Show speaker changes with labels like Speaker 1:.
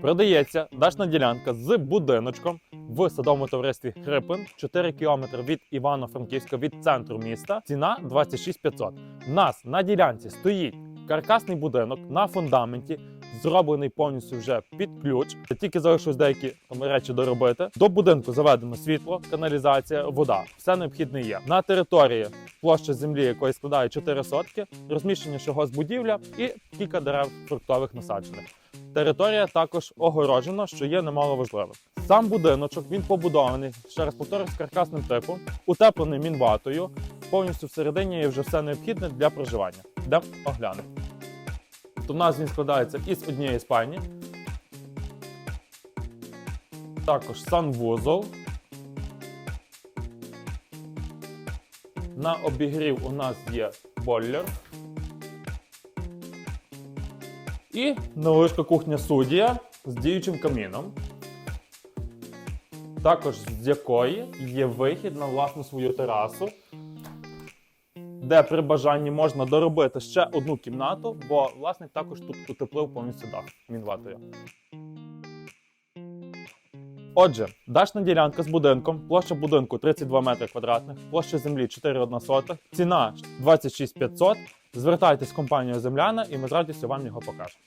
Speaker 1: Продається дачна ділянка з будиночком в садовому товаристві Хрипин, 4 км від Івано-Франківська від центру міста. Ціна 26 500. У нас на ділянці стоїть каркасний будинок на фундаменті, зроблений повністю вже під ключ. Тільки залишилось деякі речі доробити. До будинку заведено світло, каналізація, вода. Все необхідне є. На території площа землі, якої складає 4 сотки, розміщення ще госпудівля і кілька дерев фруктових насаджених. Територія також огорожена, що є немало важливим. Сам будиночок він побудований, ще раз повторюю, з каркасним типом, утеплений мінватою. Повністю всередині є вже все необхідне для проживання. Де оглянемо. То в нас він складається із однієї спальні. Також санвузол. На обігрів у нас є бойлер. І невеличка кухня суддія з діючим каміном. Також з якої є вихід на власну свою терасу, де при бажанні можна доробити ще одну кімнату, бо власник також тут утеплив повністю дах мінватою. Отже, дачна ділянка з будинком, площа будинку 32 метри квадратних, площа землі 4,1 сотих, ціна 26 500. Звертайтесь в компанію Земляна і ми з радістю вам його покажемо.